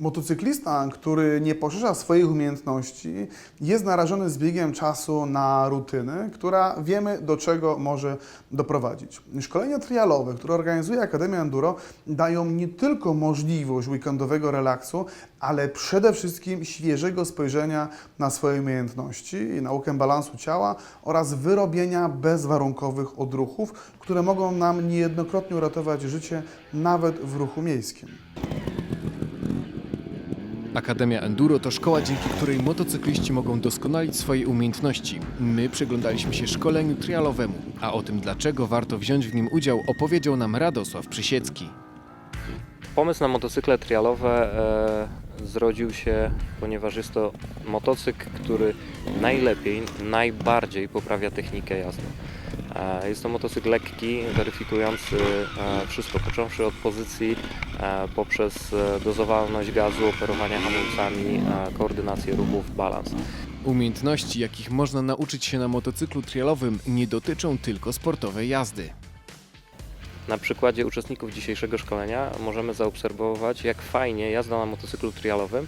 Motocyklista, który nie poszerza swoich umiejętności, jest narażony z biegiem czasu na rutynę, która wiemy do czego może doprowadzić. Szkolenia trialowe, które organizuje Akademia Enduro, dają nie tylko możliwość weekendowego relaksu, ale przede wszystkim świeżego spojrzenia na swoje umiejętności naukę balansu ciała oraz wyrobienia bezwarunkowych odruchów, które mogą nam niejednokrotnie uratować życie nawet w ruchu miejskim. Akademia Enduro to szkoła, dzięki której motocykliści mogą doskonalić swoje umiejętności. My przyglądaliśmy się szkoleniu trialowemu, a o tym dlaczego warto wziąć w nim udział opowiedział nam Radosław Przysiecki. Pomysł na motocykle trialowe e, zrodził się, ponieważ jest to motocykl, który najlepiej, najbardziej poprawia technikę jazdy. E, jest to motocykl lekki, weryfikujący e, wszystko, począwszy od pozycji, e, poprzez dozowalność gazu, operowania hamulcami, koordynację ruchów, balans. Umiejętności, jakich można nauczyć się na motocyklu trialowym, nie dotyczą tylko sportowej jazdy. Na przykładzie uczestników dzisiejszego szkolenia możemy zaobserwować, jak fajnie jazda na motocyklu trialowym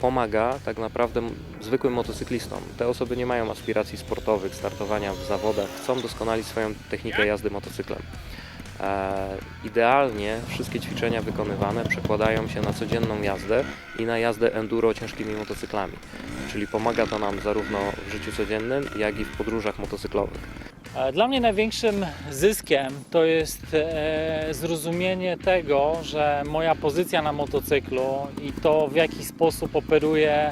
pomaga tak naprawdę zwykłym motocyklistom. Te osoby nie mają aspiracji sportowych, startowania w zawodach, chcą doskonalić swoją technikę jazdy motocyklem. E, idealnie wszystkie ćwiczenia wykonywane przekładają się na codzienną jazdę i na jazdę enduro ciężkimi motocyklami. Czyli pomaga to nam zarówno w życiu codziennym, jak i w podróżach motocyklowych. Dla mnie największym zyskiem to jest e, zrozumienie tego, że moja pozycja na motocyklu i to w jaki sposób operuję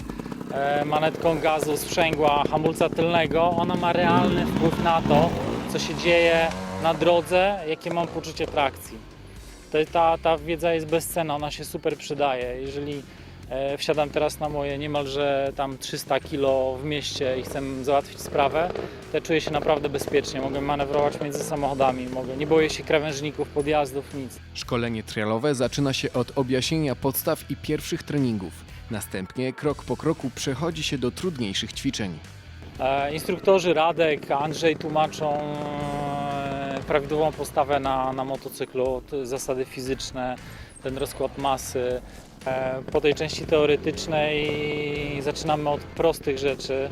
e, manetką gazu, sprzęgła, hamulca tylnego, ona ma realny wpływ na to, co się dzieje na drodze, jakie mam poczucie trakcji. To, ta, ta wiedza jest bezcenna, ona się super przydaje. Jeżeli wsiadam teraz na moje niemalże tam 300 kg w mieście i chcę załatwić sprawę, to czuję się naprawdę bezpiecznie. Mogę manewrować między samochodami, mogę, nie boję się krawężników, podjazdów, nic. Szkolenie trialowe zaczyna się od objaśnienia podstaw i pierwszych treningów. Następnie krok po kroku przechodzi się do trudniejszych ćwiczeń. E, instruktorzy Radek, Andrzej tłumaczą e, prawidłową postawę na, na motocyklu, zasady fizyczne, ten rozkład masy. E, po tej części teoretycznej zaczynamy od prostych rzeczy.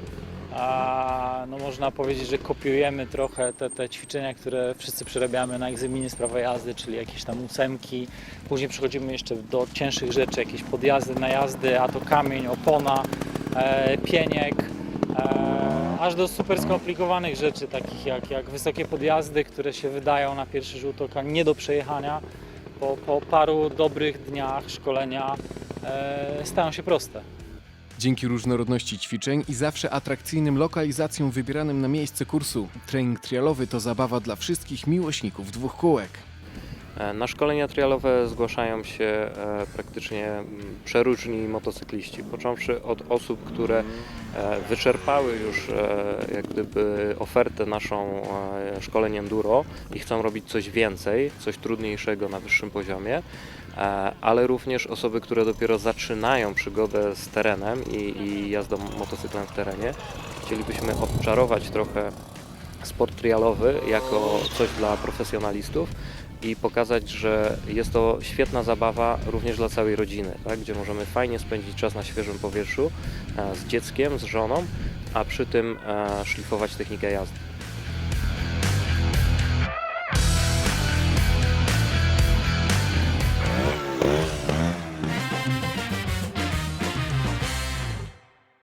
A, no można powiedzieć, że kopiujemy trochę te, te ćwiczenia, które wszyscy przerabiamy na egzaminie z prawa jazdy, czyli jakieś tam ósemki. Później przechodzimy jeszcze do cięższych rzeczy, jakieś podjazdy, najazdy, a to kamień, opona, e, pieniek. E, aż do super skomplikowanych rzeczy, takich jak, jak wysokie podjazdy, które się wydają na pierwszy rzut oka nie do przejechania. Po, po paru dobrych dniach szkolenia e, stają się proste. Dzięki różnorodności ćwiczeń i zawsze atrakcyjnym lokalizacjom wybieranym na miejsce kursu, trening trialowy to zabawa dla wszystkich miłośników dwóch kółek. E, Na szkolenia trialowe zgłaszają się e, praktycznie przeróżni motocykliści, począwszy od osób, które e, wyczerpały już jak gdyby ofertę naszą szkoleń enduro i chcą robić coś więcej, coś trudniejszego na wyższym poziomie, ale również osoby, które dopiero zaczynają przygodę z terenem i, i jazdą motocyklem w terenie. Chcielibyśmy odczarować trochę sport trialowy jako coś dla profesjonalistów i pokazać, że jest to świetna zabawa również dla całej rodziny, tak? gdzie możemy fajnie spędzić czas na świeżym powietrzu e, z dzieckiem, z żoną, a przy tym e, szlifować technikę jazdy.